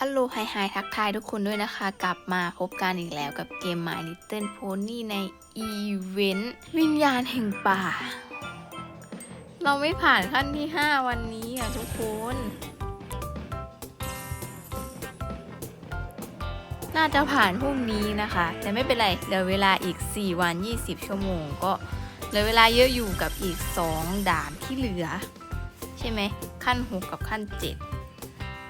อัลโลไฮไฮทักทายทุกคนด้วยนะคะ กลับมาพบกันอีกแล้วกับเกม My Little Pony ในอีเวนต์วิญญาณแห่งป่า เราไม่ผ่านขั้นที่ 5 วันนี้อะทุกคน น่าจะผ่านพรุ่งนี้นะคะ แต่ไม่เป็นไรเดี๋ยวเวลาอีก 4 วัน 20 ชั่วโมง ก็เหลือเวลาเยอะอยู่กับอีก 2 ด่านที่เหลือ ใช่ไหมขั้น 6 กับขั้น 7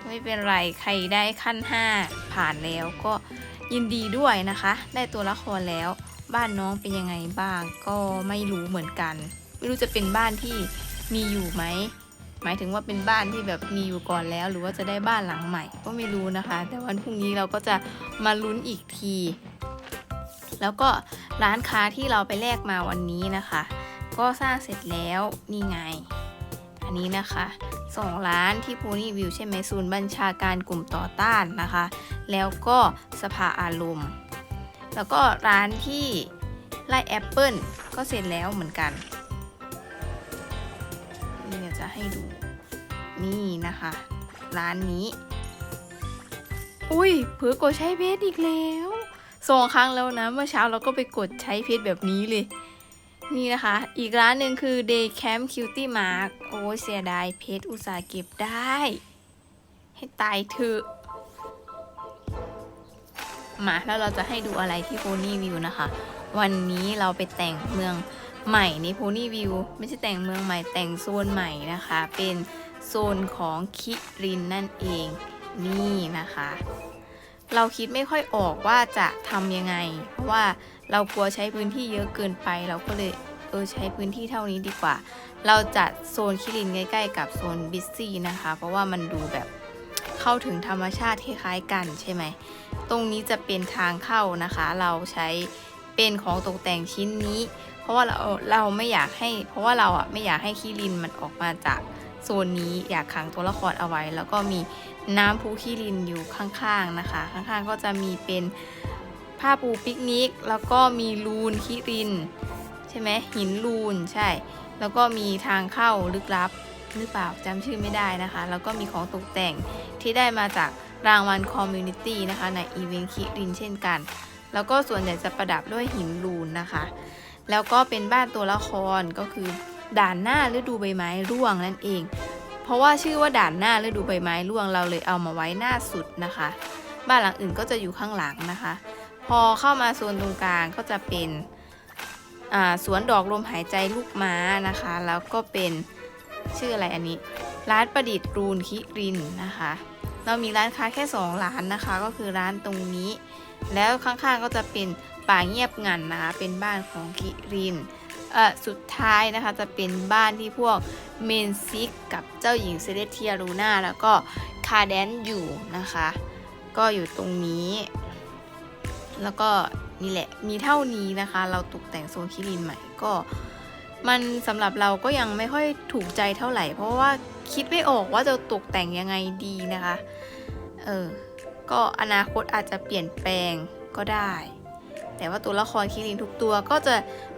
ไม่เป็นไรใครได้ขั้น 5 ผ่านแล้วก็ยินดีด้วยนะคะ ได้ตัวละครแล้ว บ้านน้องเป็นยังไงบ้างก็ไม่รู้เหมือนกัน ไม่รู้จะเป็นบ้านที่มีอยู่ไหมหมายถึงว่าเป็นบ้านที่แบบมีอยู่ก่อนแล้ว หรือว่าจะได้บ้านหลังใหม่ ก็ไม่รู้นะคะ แต่วันพรุ่งนี้เราก็จะมาลุ้นอีกที แล้วก็ร้านค้าที่เราไปแลกมาวันนี้นะคะ ก็สร้างเสร็จแล้วนี่ไง อันนี้นะคะ สองร้านที่โพนี่วิวใช่ไหมศูนย์บัญชาการกลุ่มต่อต้านนะคะ แล้วก็สภาอารมณ์ แล้วก็ร้านที่ไล่แอปเปิลก็เสร็จแล้วเหมือนกัน นี่จะให้ดู นี่นะคะ ร้านนี้ อุ้ยเผือกดใช้เพชรอีกแล้วสองครั้งแล้วนะ เมื่อเช้าเราก็ไปกดใช้เพชรแบบนี้เลย นี่นะคะ อีกร้านหนึ่งคือ Day Camp Cutie Mark โอ้ยเสียดายเพชรอุตสาห์เก็บได้ ให้ตายเถอะ มาแล้วเราจะให้ดูอะไรที่โพนี่วิวนะคะ วันนี้เราไปแต่งเมืองใหม่ในโพนี่วิวไม่ใช่แต่งเมืองใหม่แต่งโซนใหม่นะคะ เป็นโซนของคิรินนั่นเอง นี่นะคะ เราคิดไม่ค่อยออกว่าจะทำยังไง เพราะว่าเรากลัวใช้พื้นที่เยอะเกินไป เราก็เลยเออใช้พื้นที่เท่านี้ดีกว่า เราจัดโซนคิรินใกล้ๆ กับโซนบิสซี่นะคะ เพราะว่ามันดูแบบเข้าถึงธรรมชาติคล้ายๆกันใช่ไหม ตรงนี้จะเป็นทางเข้านะคะ เราใช้เป็นของตกแต่งชิ้นนี้ เพราะว่าเราเราไม่อยากให้ เพราะว่าเราอะไม่อยากให้คิรินมันออกมาจาก โซนนี้อยากขังตัวละครเอาไว้ แล้วก็มีน้ำพุคิรินอยู่ข้างๆนะคะ ข้างๆก็จะมีเป็นผ้าปูปิกนิก แล้วก็มีลูนคิริน ใช่ไหมหินลูนใช่ แล้วก็มีทางเข้าลึกลับหรือเปล่าจำชื่อไม่ได้นะคะ แล้วก็มีของตกแต่งที่ได้มาจากรางวัลคอมมูนิตี้นะคะในอีเวนต์คิรินเช่นกัน แล้วก็ส่วนใหญ่จะประดับด้วยหินลูนนะคะ แล้วก็เป็นบ้านตัวละครก็คือ ด่านหน้าฤดูใบไม้ร่วงนั่นเอง เพราะว่าชื่อว่าด่านหน้าฤดูใบไม้ร่วงเราเลยเอามาไว้หน้าสุดนะคะ บ้านหลังอื่นก็จะอยู่ข้างหลังนะคะ พอเข้ามาโซนตรงกลางก็จะเป็นสวนดอกลมหายใจลูกม้านะคะ แล้วก็เป็นชื่ออะไรอันนี้ ร้านประดิษฐ์รูนคิรินนะคะ เรามีร้านค้าแค่ 2 ร้านนะคะ ก็คือร้านตรงนี้ แล้วข้างๆก็จะเป็นป่าเงียบงันนะคะ เป็นบ้านของคิริน สุดท้ายนะคะจะเป็นบ้านที่พวกเมนซิกกับเจ้าหญิงเซเลสเทียรูน่าแล้วก็คาแดนอยู่นะคะ ก็อยู่ตรงนี้ แล้วก็นี่แหละมีเท่านี้นะคะ เราตกแต่งโซนคิรินใหม่ก็มันสำหรับเราก็ยังไม่ค่อยถูกใจเท่าไหร่ เพราะว่าคิดไม่ออกว่าจะตกแต่งยังไงดีนะคะ เออ ก็อนาคตอาจจะเปลี่ยนแปลงก็ได้ แต่ว่าตัวละครคิรินทุกตัวก็จะ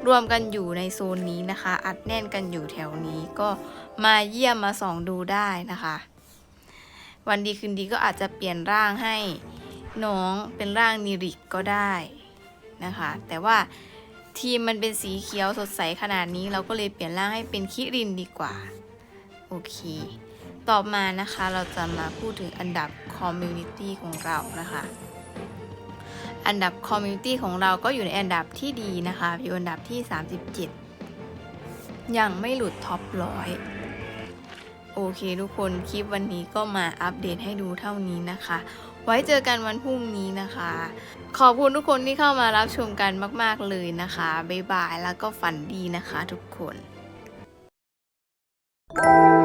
รวมกันอยู่ในโซนนี้นะคะ อัดแน่นกันอยู่แถวนี้ก็มาเยี่ยมมาส่องดูได้นะคะ วันดีคืนดีก็อาจจะเปลี่ยนร่างให้น้องเป็นร่างนิริกก็ได้นะคะ แต่ว่าทีมมันเป็นสีเขียวสดใสขนาดนี้ เราก็เลยเปลี่ยนร่างให้เป็นคิรินดีกว่า โอเค ต่อมานะคะเราจะมาพูดถึงอันดับคอมมูนิตี้ของเรานะคะ อันดับคอมมูนิตี้ของเราก็อยู่ในอันดับที่ดีนะคะ อยู่อันดับที่ 37 ยังไม่หลุดท็อปร้อยโอเคทุกคนคลิปวันนี้ก็มาอัปเดตให้ดูเท่านี้นะคะ ไว้เจอกันวันพรุ่งนี้นะคะ ขอบคุณทุกคนที่เข้ามารับชมกันมาก ๆเลยนะคะ บ๊ายบายแล้วก็ฝันดีนะคะทุกคน Thank